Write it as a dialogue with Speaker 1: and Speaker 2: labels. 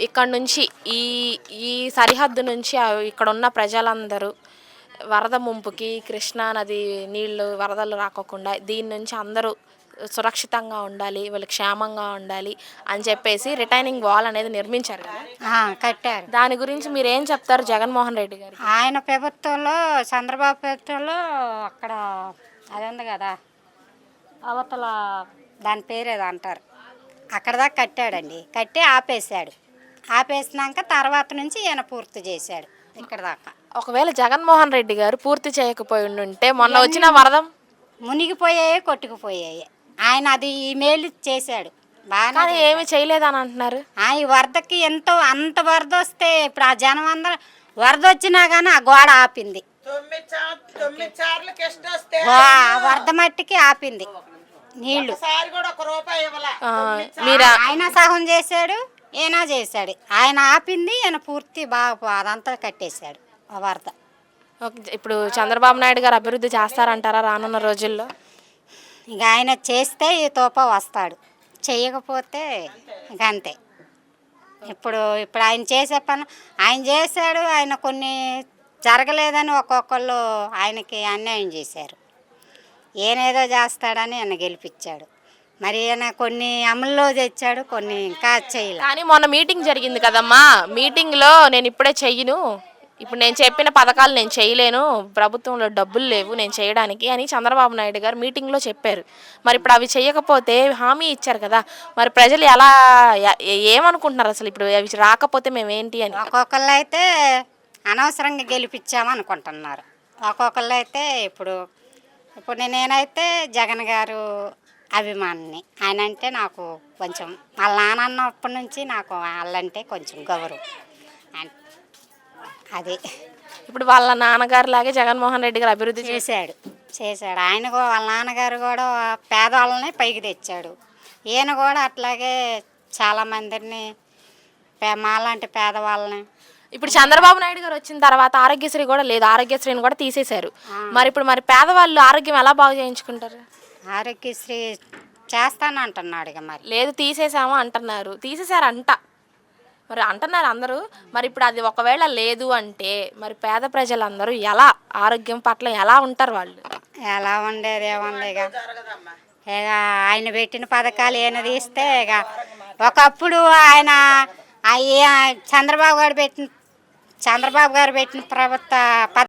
Speaker 1: ఇక్కడ నుంచి ఈ ఈ సరిహద్దు నుంచి ఇక్కడ ఉన్న ప్రజలందరూ వరద ముంపుకి కృష్ణా నది నీళ్ళు వరదలు రాకోకుండా దీని నుంచి అందరూ సురక్షితంగా ఉండాలి వాళ్ళు క్షేమంగా ఉండాలి అని చెప్పేసి రిటైనింగ్ వాల్ అనేది నిర్మించారు కదా.
Speaker 2: కట్టారు.
Speaker 1: దాని గురించి మీరు ఏం చెప్తారు జగన్మోహన్ రెడ్డి గారు?
Speaker 2: ఆయన ప్రభుత్వంలో చంద్రబాబు ప్రభుత్వంలో అక్కడ అది ఉంది కదా అవతల దాని పేరు ఏదో అంటారు అక్కడ దాకా కట్టాడండి. కట్టి ఆపేశాడు. ఆపేసినాక తర్వాత నుంచి ఈయన పూర్తి చేశాడు ఇక్కడ దాకా.
Speaker 1: ఒకవేళ జగన్మోహన్ రెడ్డి గారు పూర్తి చేయకపోయి ఉంటే మొన్న వచ్చిన వరద?
Speaker 2: మునిగిపోయాయి కొట్టుకుపోయాయి. ఆయన అది ఈ మేలు చేశాడు. బాగా
Speaker 1: కానీ ఏమి చేయలేదని అంటున్నారు?
Speaker 2: ఆ ఈ వరదకి ఎంతో అంత వరద వస్తే ఇప్పుడు ఆ జనం అందరూ వరద వచ్చినా కానీ ఆ గోడ ఆపింది. ఆ వరద మట్టికి ఆపింది. నీళ్ళు
Speaker 3: సారి కూడా ఒక రూపాయి ఇవ్వాల.
Speaker 1: ఆ, మీరు
Speaker 2: ఆయన సహం చేశాడు. ఈయన చేశాడు. ఆయన ఆపింది ఈయన పూర్తి బాగా అదంతా కట్టేశాడు ఆ వరద
Speaker 1: ఇప్పుడు చంద్రబాబు నాయుడు గారు అభివృద్ధి చేస్తారంటారా రానున్న రోజుల్లో?
Speaker 2: ఇక ఆయన చేస్తే ఈ తోప వస్తాడు. చేయకపోతే ఇక అంతే. ఇప్పుడు ఇప్పుడు ఆయన చేసే పని ఆయన చేశాడు ఆయన కొన్ని జరగలేదని ఒక్కొక్కళ్ళు ఆయనకి అన్యాయం చేశారు. ఈయనేదో చేస్తాడని ఆయన గెలిపించాడు. మరి ఈయన కొన్ని అమల్లో తెచ్చాడు కొన్ని ఇంకా చేయలే.
Speaker 1: కానీ మొన్న మీటింగ్ జరిగింది కదమ్మా. మీటింగ్లో నేను ఇప్పుడే చెయ్యను. ఇప్పుడు నేను చెప్పిన పథకాలు నేను చేయలేను. ప్రభుత్వంలో డబ్బులు లేవు నేను చేయడానికి అని చంద్రబాబు నాయుడు గారు మీటింగ్లో చెప్పారు. మరి ఇప్పుడు అవి చేయకపోతే హామీ ఇచ్చారు కదా. మరి ప్రజలు ఎలా ఏమనుకుంటున్నారు అసలు ఇప్పుడు అవి రాకపోతే మేమేంటి అని?
Speaker 2: ఒక్కొక్కళ్ళు అయితే అనవసరంగా గెలిపించాము అనుకుంటున్నారు. ఒక్కొక్కళ్ళు అయితే ఇప్పుడు ఇప్పుడు నేనైతే జగన్ గారు అభిమానిని. ఆయన అంటే నాకు కొంచెం వాళ్ళ నాన్న అన్నప్పటి నుంచి నాకు వాళ్ళంటే కొంచెం గౌరవం. అది.
Speaker 1: ఇప్పుడు వాళ్ళ నాన్నగారు లాగే జగన్మోహన్ రెడ్డి గారు అభివృద్ధి
Speaker 2: చేశాడు. చేశాడు. ఆయన కూడా వాళ్ళ నాన్నగారు కూడా పేదవాళ్ళని పైకి తెచ్చాడు. ఈయన కూడా అట్లాగే చాలామందిని పే- మాలాంటి పేదవాళ్ళని.
Speaker 1: ఇప్పుడు చంద్రబాబు నాయుడు గారు వచ్చిన తర్వాత ఆరోగ్యశ్రీ కూడా లేదు. ఆరోగ్యశ్రీని కూడా తీసేశారు. మరి ఇప్పుడు మరి పేదవాళ్ళు ఆరోగ్యం ఎలా బాగు చేయించుకుంటారు?
Speaker 2: ఆరోగ్యశ్రీ చేస్తానంటున్నాడు ఇక మరి.
Speaker 1: లేదు తీసేసాము అంటున్నారు. తీసేశారంట. మరి అంటున్నారు అందరూ. మరి ఇప్పుడు అది ఒకవేళ లేదు అంటే మరి పేద ప్రజలందరూ ఎలా ఆరోగ్యం పట్ల ఎలా ఉంటారు వాళ్ళు?
Speaker 2: ఎలా ఉండేది ఏముంది ఇక? ఇక ఆయన పెట్టిన పథకాలు ఏమైనా తీస్తే ఇక ఒకప్పుడు ఆయన ఏ- చంద్రబాబు గారు పెట్టిన చంద్రబాబు గారు పెట్టిన ప్రభుత్వ